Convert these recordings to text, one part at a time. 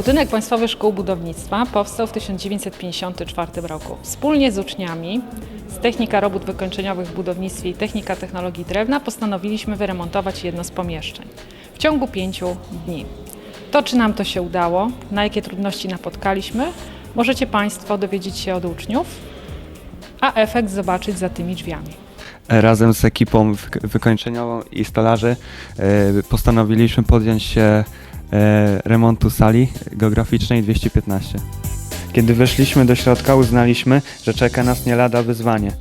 Budynek Państwowych Szkół Budownictwa powstał w 1954 roku. Wspólnie z uczniami z Technika Robót Wykończeniowych w Budownictwie i Technika Technologii Drewna postanowiliśmy wyremontować jedno z pomieszczeń w ciągu pięciu dni. To, czy nam to się udało, na jakie trudności napotkaliśmy, możecie Państwo dowiedzieć się od uczniów, a efekt zobaczyć za tymi drzwiami. Razem z ekipą wyk- wykończeniową i stolarzy e, postanowiliśmy podjąć się remontu sali geograficznej 215. Kiedy weszliśmy do środka, uznaliśmy, że czeka nas nie lada wyzwanie.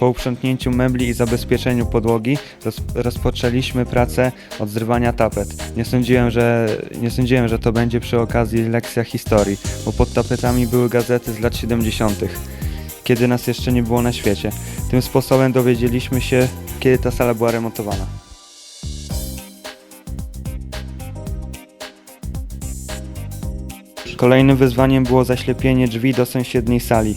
Po uprzątnięciu mebli i zabezpieczeniu podłogi roz, rozpoczęliśmy pracę od zrywania tapet. Nie sądziłem, że, nie sądziłem, że to będzie przy okazji lekcja historii, bo pod tapetami były gazety z lat 70., kiedy nas jeszcze nie było na świecie. Tym sposobem dowiedzieliśmy się, kiedy ta sala była remontowana. Kolejnym wyzwaniem było zaślepienie drzwi do sąsiedniej sali.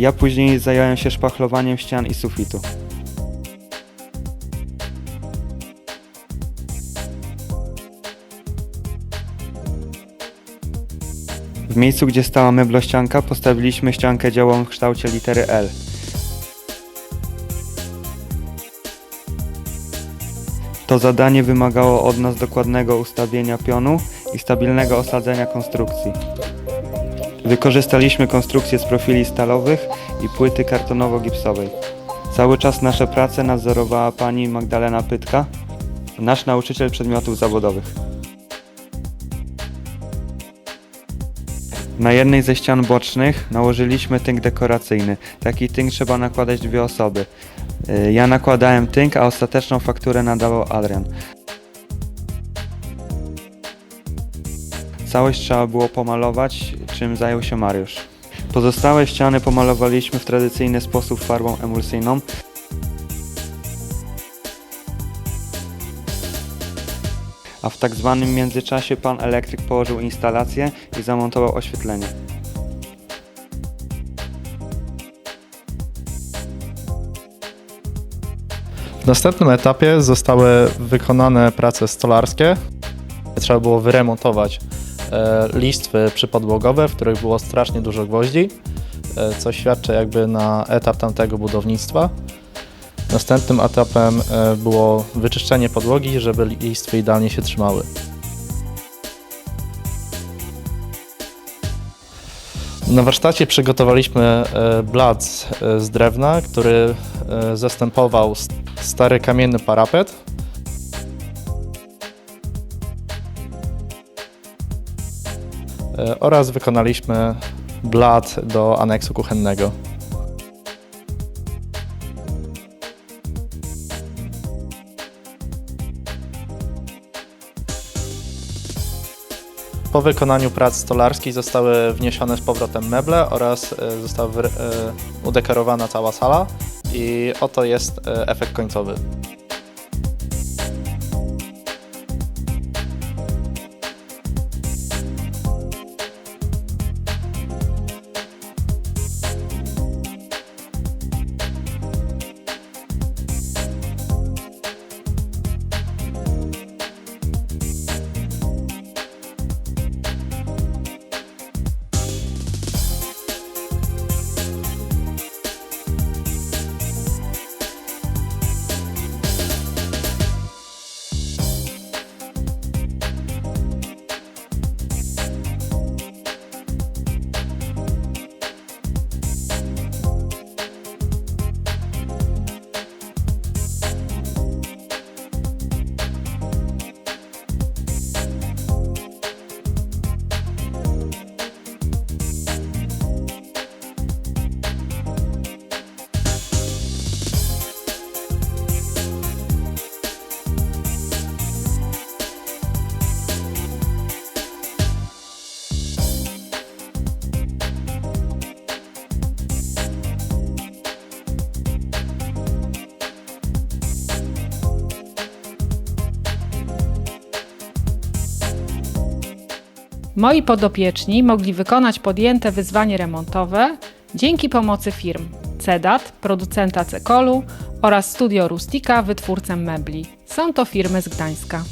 Ja później zająłem się szpachlowaniem ścian i sufitu. W miejscu, gdzie stała meblościanka, postawiliśmy ściankę działową w kształcie litery L. To zadanie wymagało od nas dokładnego ustawienia pionu i stabilnego osadzenia konstrukcji. Wykorzystaliśmy konstrukcję z profili stalowych i płyty kartonowo-gipsowej. Cały czas nasze prace nadzorowała pani Magdalena Pytka, nasz nauczyciel przedmiotów zawodowych. Na jednej ze ścian bocznych nałożyliśmy tynk dekoracyjny. Taki tynk trzeba nakładać dwie osoby. Y, Ja nakładałem tynk, a ostateczną fakturę nadawał Adrian. Całość trzeba było pomalować, czym zajął się Mariusz. Pozostałe ściany pomalowaliśmy w tradycyjny sposób farbą emulsyjną. A w tak zwanym międzyczasie pan elektryk położył instalację i zamontował oświetlenie. W następnym etapie zostały wykonane prace stolarskie. Trzeba było wyremontować listwy przypodłogowe, w których było strasznie dużo gwoździ, e, co świadczy jakby na etap tamtego budownictwa. Następnym etapem e, było wyczyszczenie podłogi, żeby listwy idealnie się trzymały. Na warsztacie przygotowaliśmy e, blat z- e, drewna, który e, zastępował stary kamienny parapet. Oraz wykonaliśmy blat do aneksu kuchennego. Po wykonaniu prac stolarskich zostały wniesione z powrotem meble oraz e, została e, udekorowana cała sala i oto jest e, efekt końcowy. Moi podopieczni mogli wykonać podjęte wyzwanie remontowe dzięki pomocy firm CEDAT, producenta Cekolu oraz Studio Rustika, wytwórcę mebli. Są to firmy z Gdańska.